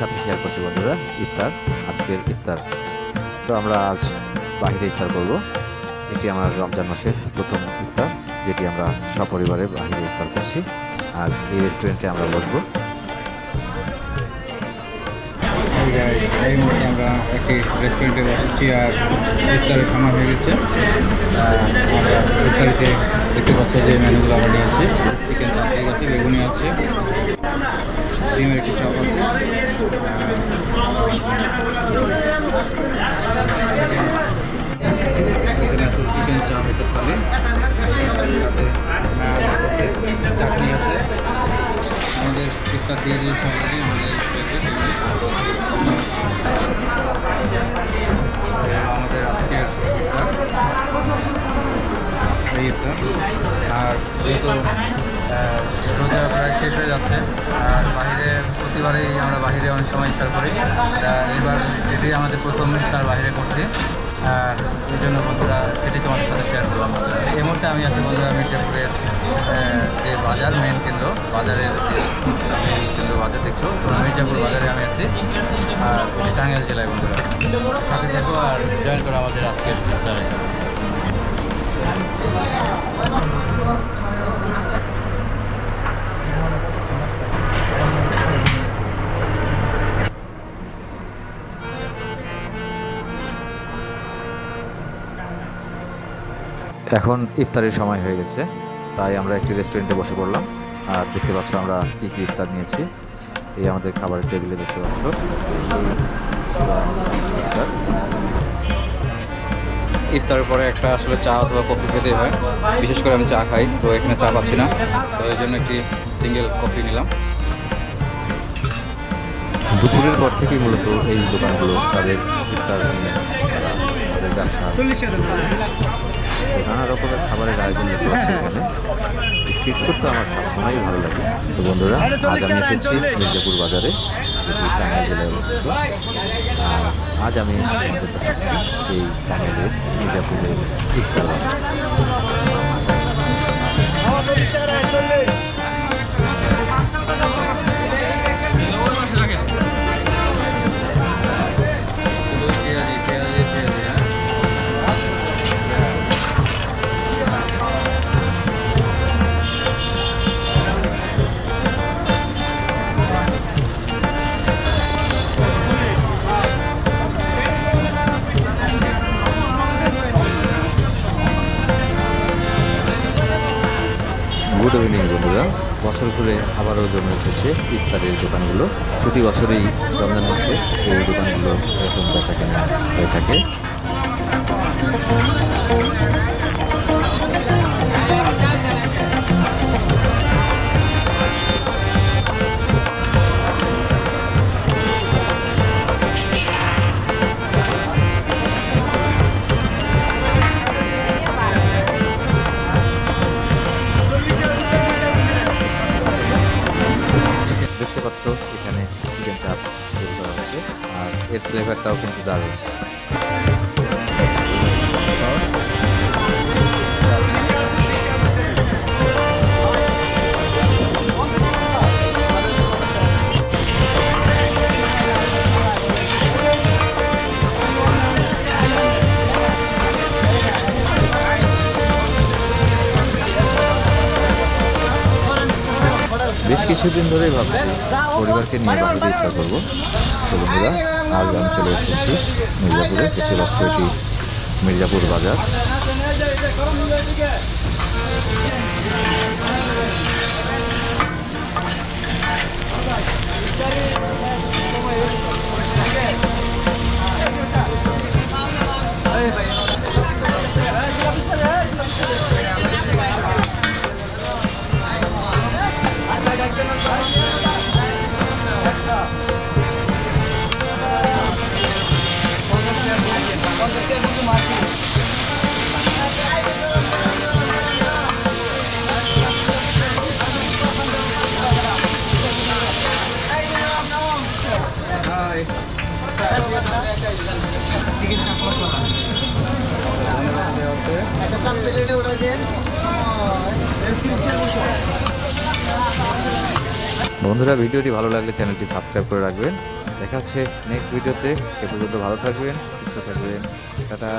সাথে শেয়ার করছি বন্ধুরা, ইফতার, আজকের ইফতার। তো আমরা আজ বাহিরে ইফতার করব। এটি আমার রমজান মাসের প্রথম ইফতার, যেটি আমরা সপরিবারে বাহিরে ইফতার করছি। আজ এই রেস্টুরেন্টে আমরা বসবো। এই মুহূর্তে আমরা একটি রেস্টুরেন্টে বসেছি আর ইফতারের সময় হয়ে গেছে। আমরা ইফতারিতে দেখতে পাচ্ছি যে মেনুগুলো আমরা আছে চিকেন চাকরি আছে বেগুনি আছে। ডিমের একটি আমাদের আমাদের এই ইফতার আর যেহেতু রোজা প্রায় শেষ হয়ে যাচ্ছে, আর বাইরে প্রতিবারই আমরা বাইরে অনেক সময় ইফতার করি। এবার এটি আমাদের প্রথম ইফতার বাইরে করছি। আর এই জন্য বন্ধুরা সেটি তোমাদের সাথে শেয়ার করলাম। এই মুহূর্তে আমি আছি বন্ধুরা, মির্জাপুরের যে বাজার মেন কেন্দ্র, বাজারের মেন কেন্দ্র বাজার দেখছ। তো মির্জাপুর বাজারে আমি আছি, আর টাঙ্গাইল জেলায় বন্ধুরা। সাথে থাকো আর জয়েন করো আমাদের আজকের বাজারে এখন ইফতারের সময় হয়ে গেছে। তাই আমরা একটি রেস্টুরেন্টে বসে পড়লাম। আর দেখতে পাচ্ছ আমরা কি কি ইফতার নিয়েছি। এই আমাদের খাবারের টেবিলে দেখতে পাচ্ছ। ইফতার। ইফতারের পরে একটা আসলে চা অথবা কফি খেতে হয়। বিশেষ করে আমি চা খাই তো এখানে চা পাচ্ছি না। তো এই জন্য একটি সিঙ্গেল কফি নিলাম। দুপুরের পর থেকেই মূলত এই দোকানগুলো তাদের ইফতার নিয়ে তাদের ব্যবসা নানা রকমের খাবারের আয়োজন দেখতে পাচ্ছি এখানে। স্ট্রিট ফুড তো আমার সবসময়ই ভালো লাগে। তো বন্ধুরা আজ আমি এসেছি মির্জাপুর বাজারে যেটি টাঙ্গাইল জেলায় অবস্থিত। আর আজ আমি আপনাদের দেখাচ্ছি সেই টাঙ্গাইলের মির্জাপুরের ইফতার গুড ইভিনিং বন্ধুরা, বছর ঘুরে আবারও জমে উঠেছে ইফতারের দোকানগুলো। প্রতি বছরেই রমজান মাসে এই দোকানগুলো এরকম বেচা কেনা হয়ে থাকে। পাচ্ছ এখানে চিকেন চাপ তৈরি করা হচ্ছে, আর এর ফ্লেভারটাও কিন্তু দারুণ। বেশ কিছুদিন ধরেই ভাবছি পরিবারকে নিয়ে বাইরে ইফতার করব। তো বন্ধুরা আজ আমি চলে এসেছি মির্জাপুরে। দেখতে পাচ্ছ এটি মির্জাপুর বাজার। বন্ধুরা, ভিডিওটি ভালো লাগলে চ্যানেলটি সাবস্ক্রাইব করে রাখবেন। দেখা হচ্ছে নেক্সট ভিডিওতে। সে পর্যন্ত ভালো থাকবেন, সুস্থ থাকবেন। টাটা।